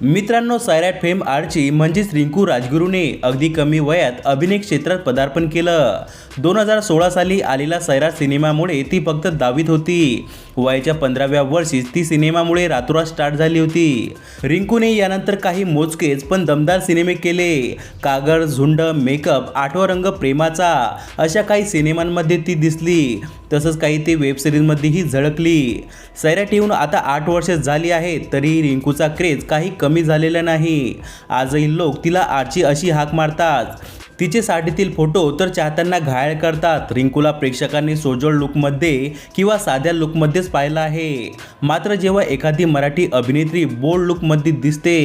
मित्रांनो सैराट फेम आर्ची म्हणजेच रिंकू राजगुरूने अगदी कमी वयात अभिनय क्षेत्रात पदार्पण केलं. दोन हजार सोळा साली आलेल्या सैराट सिनेमामुळे ती फक्त दावीत होती. वयाच्या पंधराव्या वर्षीच ती सिनेमामुळे रातोरात स्टार्ट झाली होती. रिंकूने यानंतर काही मोजकेच पण दमदार सिनेमे केले. कागड झुंड मेकअप आठवा रंग प्रेमाचा अशा काही सिनेमांमध्ये ती दिसली. तसंच काही ते वेबसिरीजमध्येही झळकली. सैराट येऊन आता आठ वर्ष झाली आहेत तरी रिंकूचा क्रेज काही कमी कमी झालेलं नाही. आजही लोक तिला आजची अशी हाक मारतात. तिचे साडीतील फोटो तर चाहत्यांना घायल करतात. रिंकूला प्रेक्षकांनी सोजळ लुकमध्ये किंवा साध्या लुकमध्येच पाहिलं आहे. मात्र जेव्हा एखादी मराठी अभिनेत्री बोल्ड लुकमध्ये दिसते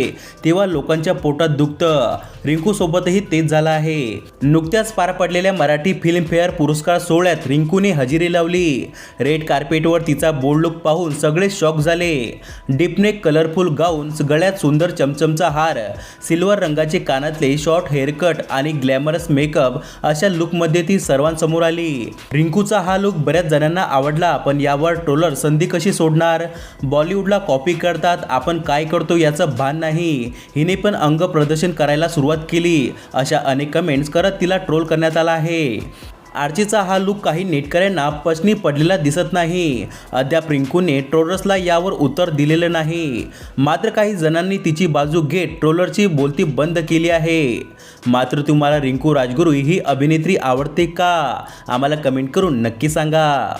तेव्हा लोकांच्या पोटात दुखतं. रिंकूसोबतही तेच झालं आहे. नुकत्याच पार पडलेल्या मराठी फिल्मफेअर पुरस्कार सोहळ्यात रिंकूने हजेरी लावली. रेड कार्पेटवर तिचा बोल्ड लुक पाहून सगळे शॉक झाले. डिपने कलरफुल गाऊन गळ्यात सुंदर चमचमचा हार सिल्वर रंगाचे कानातले शॉर्ट हेअरकट आणि ग्लॅम ग्लॅमरस मेकअप अशा लुकमध्ये ती सर्वांसमोर आली. रिंकूचा हा लुक बऱ्याच जणांना आवडला पण यावर ट्रोलर संधी कशी सोडणार? बॉलिवूडला कॉपी करतात आपण काय करतो याचं भान नाही. हिने पण अंग प्रदर्शन करायला सुरुवात केली अशा अनेक कमेंट्स करत तिला ट्रोल करण्यात आला आहे. आर्चीचा हा लुक काही नेटकऱ्यांना पचनी पडलेला दिसत नाही. अद्याप रिंकूने ट्रोलर्सला यावर उत्तर दिलेलं नाही. मात्र काही जणांनी तिची बाजू घेत ट्रोलरची बोलती बंद केली आहे. मात्र तुम्हाला रिंकू राजगुरू ही अभिनेत्री आवडते का? आम्हाला कमेंट करून नक्की सांगा.